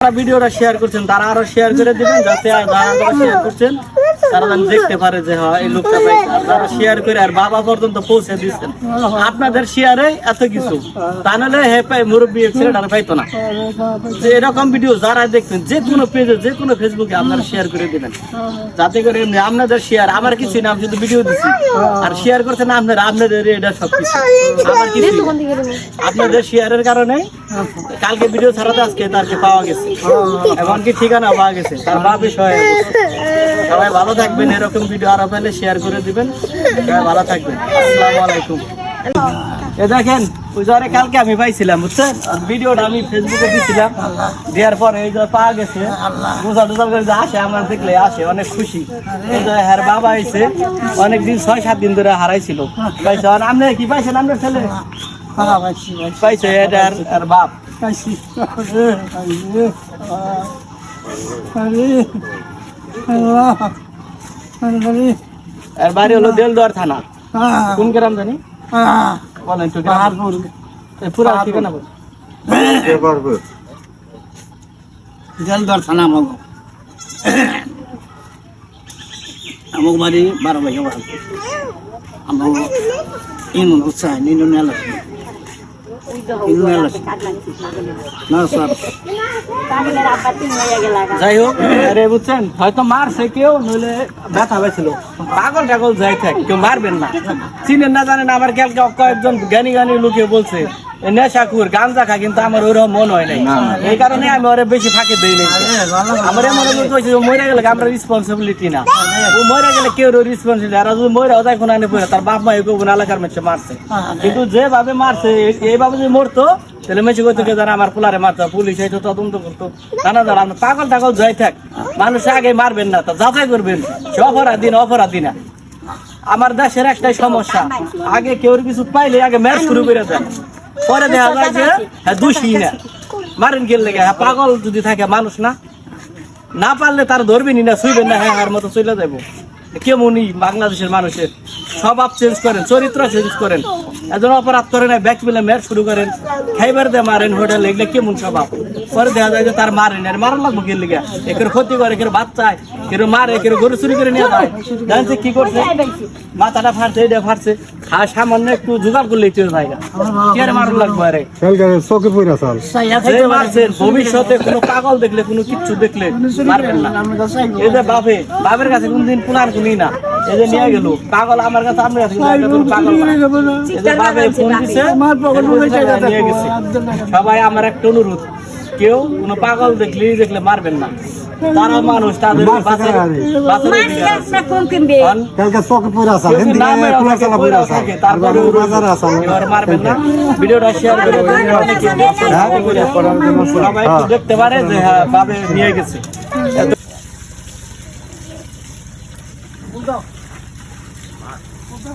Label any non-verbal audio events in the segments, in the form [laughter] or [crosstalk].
যারা ভিডিওটা শেয়ার করছেন তারা আরও শেয়ার করে দিবেন যাতে যারা শেয়ার করছেন দেখতে পারে যে হ্যাঁ এই লোকটা যারা শেয়ার করে আর বাবা পর্যন্ত পৌঁছে দিচ্ছেন আপনাদের শেয়ারে এত কিছু। তা নাহলে হে পাই মুরব্বী ছেলেটা পাইতো না। যে এরকম ভিডিও যারা দেখবেন, যে কোনো পেজে যে কোনো ফেসবুকে আপনারা শেয়ার করে দিবেন। যাতে করে এমনি আপনাদের শেয়ার আমার কিছু না, আমি শুধু ভিডিও দিচ্ছি আর শেয়ার করছেন আপনারা, আপনাদের এটা সব কিছু আমার কিছু আপনাদের শেয়ারের কারণে কালকে ভিডিও ছাড়াতে আজকে তারকে পাওয়া গেছে। এমনকি ঠিকানা পাওয়া গেছে। তার মা বিষয় সবাই ভালো থাকবেন, এরকম ভিডিও আরও পেলে শেয়ার করে দিবেন। সবাই ভালো থাকবেন। আসসালামু আলাইকুম। এ দেখেন ওই কালকে আমি পাইছিলাম, বুঝছেন? আর ভিডিওটা আমি ফেসবুকে দিছিলাম। দেওয়ার পরে এই যে পাওয়া গেছে বোঝা টোজা করে আসে, আমার দেখলে আসে, অনেক খুশি। এই হ্যার বাবা আইছে অনেক দিন ছয়, সাত দিন ধরে হারাইছিল। পাইছে, আর আপনি কি পাইছেন আপনার ছেলে? পাইছে, এটা আর বাপ। আর বাড়ি হলো দেলদুয়ার থানা। কোন গ্রাম জানি? বলেন একটু গ্রাম। এ পুরা ঠিকানা বল। জলদর থানা আমাকে আমাকে বাড়ি বারো বাড়ি আমাকে ইনুন উৎসাহ এলাকা ইনুন এলাকা না স্যার যাই হোক আরে বুঝছেন, হয়তো মারছে কেউ, নইলে ব্যথা হয়েছিল। পাগল টাগল যাই থাক, কেউ মারবেন না। চিনেন না, জানেন, আমার কালকে কয়েকজন জ্ঞানী জ্ঞানী লোকে বলছে এ নেশাকুর গাঞ্জা খা কিন্তু আমার ওরকম মন হয় নাই। এই কারণে আমি ওরে বেশি ফাঁকে দিই নাই। আমার এমন কইছে মরে গেলে আমরা রেসপন্সিবিলিটি না। ও মরে গেলে কেউ রেসপন্সিবিলিটি আর যদি মরে ওদাই কোন আনে পড়ে তার বাপ মা এগো কোন এলাকার মেছে মারছে। কিন্তু যেভাবে মারছে এইভাবে যদি মরতো তাহলে করতে কে আমার পোলারে মারতো পুলিশ হয়তো তদন্ত করতো। নানা দাঁড়া আমরা পাগল টাগল যাই থাক। মানুষ আগে মারবেন না তা যাচাই করবেন। সে অপরাধী না অপরাধী না। আমার দেশের একটাই সমস্যা আগে কেউ কিছু পাইলে আগে ম্যাচ শুরু করে দেন। পরে [laughs] দেখা যায় যে হ্যাঁ দোষী না মারেন গেল লেগে হ্যাঁ পাগল যদি থাকে মানুষ না না পারলে তার ধরবে না শুইবেন না হ্যাঁ আর মতো চলে যাব কেমনই বাংলাদেশের মানুষের স্বভাব চেঞ্জ করেন চরিত্র চেঞ্জ করেন। একজন অপরাধ করে না ব্যাগ মিলে ম্যাচ শুরু করেন খাইবার দিয়ে মারেন হোটেল এগুলো কেমন স্বভাব? পরে দেখা যায় যে তার মারেন আর মারা লাগবো কে লিগে? একের ক্ষতি করে একের বাচ্চায় কেউ মারে কেউ গরু চুরি করে নিয়ে যায়। জানছে কি করছে? মাথাটা ফাটছে এটা ফাটছে। আর সামান্য একটু জোগাড় করলেই চলে জায়গা কে মারুন লাগবো আরে? চোখে পড়া চাল ভবিষ্যতে কোনো পাগল দেখলে কোনো কিচ্ছু দেখলে মারবেন না। এই যে বাপে বাপের কাছে কোনদিন পুনার কোনই না। এই যে নিয়ে গেল পাগল আমার কাছে আপনার পাগল নিয়ে গেছে। সবাই আমার একটা অনুরোধ কেউ কোনো পাগল দেখলে দেখলে মারবেন না। তারা মানুষ তাদের বাঁচার বাঁচার অধিকার আছে। কারণ কালকে চোখে পড়া চাল হিন্দি খোলা চালা পইরা পড়া তারপরে বাজার আসাল এবার মারবেন না। ভিডিওটা শেয়ার করে অনেকে সাহায্য করে। সবাই একটু দেখতে পারে যে হ্যাঁ বাবে নিয়ে গেছে। 工作，哎，工作，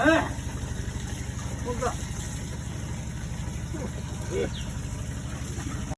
哎，工作。